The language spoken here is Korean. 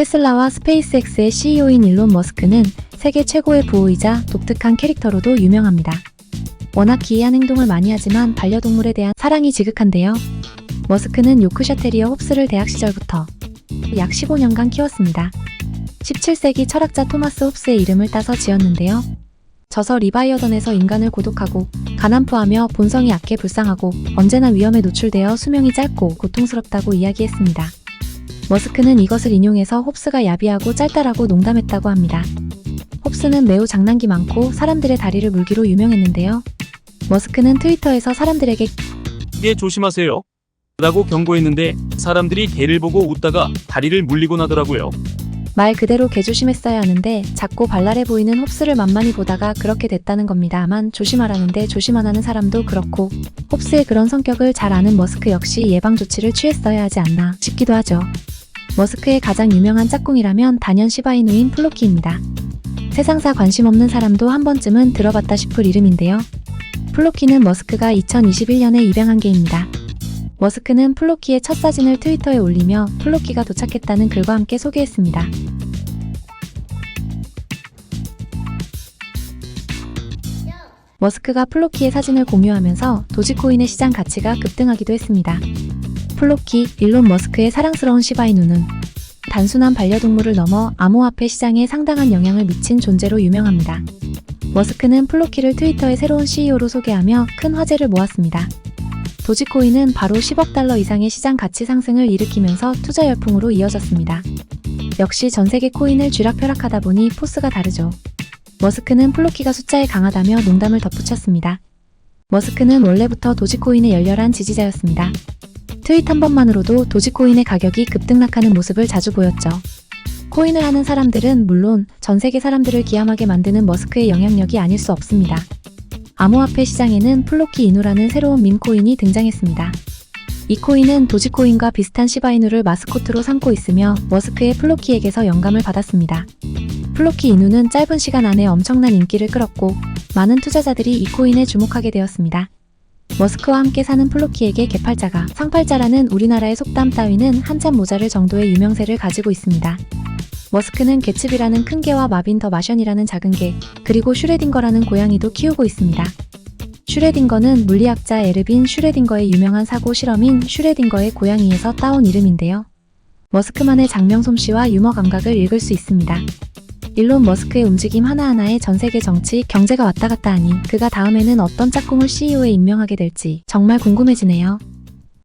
테슬라와 스페이스X의 CEO인 일론 머스크는 세계 최고의 부호이자 독특한 캐릭터로도 유명합니다. 워낙 기이한 행동을 많이 하지만 반려동물에 대한 사랑이 지극한데요. 머스크는 요크셔 테리어 홉스를 대학 시절부터 약 15년간 키웠습니다. 17세기 철학자 토마스 홉스의 이름을 따서 지었는데요. 저서 리바이어던에서 인간을 고독하고 가난포하며 본성이 약해 불쌍하고 언제나 위험에 노출되어 수명이 짧고 고통스럽다고 이야기했습니다. 머스크는 이것을 인용해서 홉스가 야비하고 짤짤하고 농담했다고 합니다. 홉스는 매우 장난기 많고 사람들의 다리를 물기로 유명했는데요. 머스크는 트위터에서 사람들에게 개 조심하세요. 라고 경고했는데 사람들이 개를 보고 웃다가 다리를 물리곤 하더라고요. 말 그대로 개조심했어야 하는데 작고 발랄해 보이는 홉스를 만만히 보다가 그렇게 됐다는 겁니다만 조심하라는데 조심 안 하는 사람도 그렇고 홉스의 그런 성격을 잘 아는 머스크 역시 예방 조치를 취했어야 하지 않나 싶기도 하죠. 머스크의 가장 유명한 짝꿍이라면 단연 시바이누인 플로키입니다. 세상사 관심 없는 사람도 한 번쯤은 들어봤다 싶을 이름인데요. 플로키는 머스크가 2021년에 입양한 개입니다. 머스크는 플로키의 첫 사진을 트위터에 올리며 플로키가 도착했다는 글과 함께 소개했습니다. 머스크가 플로키의 사진을 공유하면서 도지코인의 시장 가치가 급등하기도 했습니다. 플로키, 일론 머스크의 사랑스러운 시바이누는 단순한 반려동물을 넘어 암호화폐 시장에 상당한 영향을 미친 존재로 유명합니다. 머스크는 플로키를 트위터의 새로운 CEO로 소개하며 큰 화제를 모았습니다. 도지코인은 바로 10억 달러 이상의 시장 가치 상승을 일으키면서 투자 열풍으로 이어졌습니다. 역시 전 세계 코인을 쥐락펴락하다 보니 포스가 다르죠. 머스크는 플로키가 숫자에 강하다며 농담을 덧붙였습니다. 머스크는 원래부터 도지코인의 열렬한 지지자였습니다. 트윗 한 번만으로도 도지코인의 가격이 급등락하는 모습을 자주 보였죠. 코인을 하는 사람들은 물론 전 세계 사람들을 기함하게 만드는 머스크의 영향력이 아닐 수 없습니다. 암호화폐 시장에는 플로키 이누라는 새로운 밈코인이 등장했습니다. 이 코인은 도지코인과 비슷한 시바이누를 마스코트로 삼고 있으며 머스크의 플로키에게서 영감을 받았습니다. 플로키 이누는 짧은 시간 안에 엄청난 인기를 끌었고 많은 투자자들이 이 코인에 주목하게 되었습니다. 머스크와 함께 사는 플로키에게 개팔자가 상팔자라는 우리나라의 속담 따위는 한참 모자를 정도의 유명세를 가지고 있습니다. 머스크는 개츠비라는 큰 개와 마빈 더 마션이라는 작은 개, 그리고 슈레딩거라는 고양이도 키우고 있습니다. 슈레딩거는 물리학자 에르빈 슈레딩거의 유명한 사고 실험인 슈레딩거의 고양이에서 따온 이름인데요. 머스크만의 장명 솜씨와 유머 감각을 읽을 수 있습니다. 일론 머스크의 움직임 하나하나에 전 세계 정치, 경제가 왔다 갔다 하니 그가 다음에는 어떤 짝꿍을 CEO에 임명하게 될지 정말 궁금해지네요.